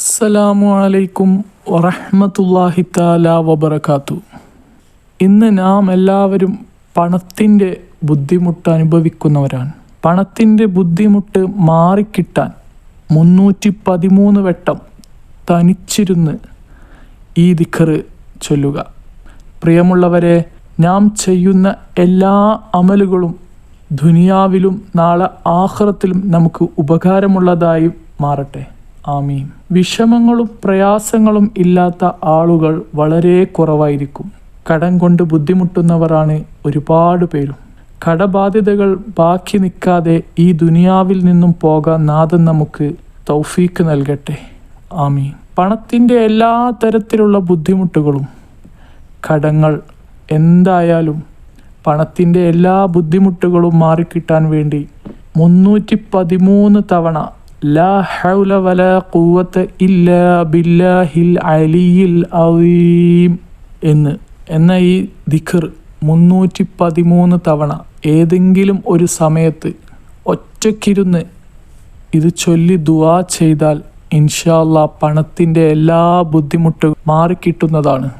അസ്സലാമു അലൈക്കും വറഹമത്തല്ലാഹി താല വബർക്കാത്തു ഇന്ന് നാം എല്ലാവരും പണത്തിന്റെ ബുദ്ധിമുട്ട് അനുഭവിക്കുന്നവരാണ്. പണത്തിന്റെ ബുദ്ധിമുട്ട് മാറിക്കിട്ടാൻ മുന്നൂറ്റി പതിമൂന്ന് വട്ടം തനിച്ചിരുന്ന് ഈ ദിഖറ് ചൊല്ലുക. പ്രിയമുള്ളവരെ നാം ചെയ്യുന്ന എല്ലാ അമലുകളും ദുനിയാവിലും നാളെ ആഹ്റത്തിലും നമുക്ക് ഉപകാരമുള്ളതായി മാറട്ടെ. ആമീൻ. വിഷമങ്ങളും പ്രയാസങ്ങളും ഇല്ലാത്ത ആളുകൾ വളരെ കുറവായിരിക്കും. കടം കൊണ്ട് ബുദ്ധിമുട്ടുന്നവരാണ് ഒരുപാട് പേരും. കടബാധ്യതകൾ ബാക്കി നിൽക്കാതെ ഈ ദുനിയാവിൽ നിന്നും പോകാൻ നാഥൻ നമുക്ക് തൗഫീക്ക് നൽകട്ടെ. ആമീൻ. പണത്തിന്റെ എല്ലാ തരത്തിലുള്ള ബുദ്ധിമുട്ടുകളും കടങ്ങൾ എന്തായാലും പണത്തിന്റെ എല്ലാ ബുദ്ധിമുട്ടുകളും മാറിക്കിട്ടാൻ വേണ്ടി മുന്നൂറ്റി പതിമൂന്ന് തവണ ലാ ഹൗല വലാ ഇല്ലാ ബില്ലാഹിൽ എന്ന്. എന്ന ഈ ദിഖർ മുന്നൂറ്റി പതിമൂന്ന് തവണ ഏതെങ്കിലും ഒരു സമയത്ത് ഒറ്റയ്ക്കിരുന്ന് ഇത് ചൊല്ലി ദുവാ ചെയ്താൽ ഇൻഷാല്ല പണത്തിന്റെ എല്ലാ ബുദ്ധിമുട്ടും മാറിക്കിട്ടുന്നതാണ്.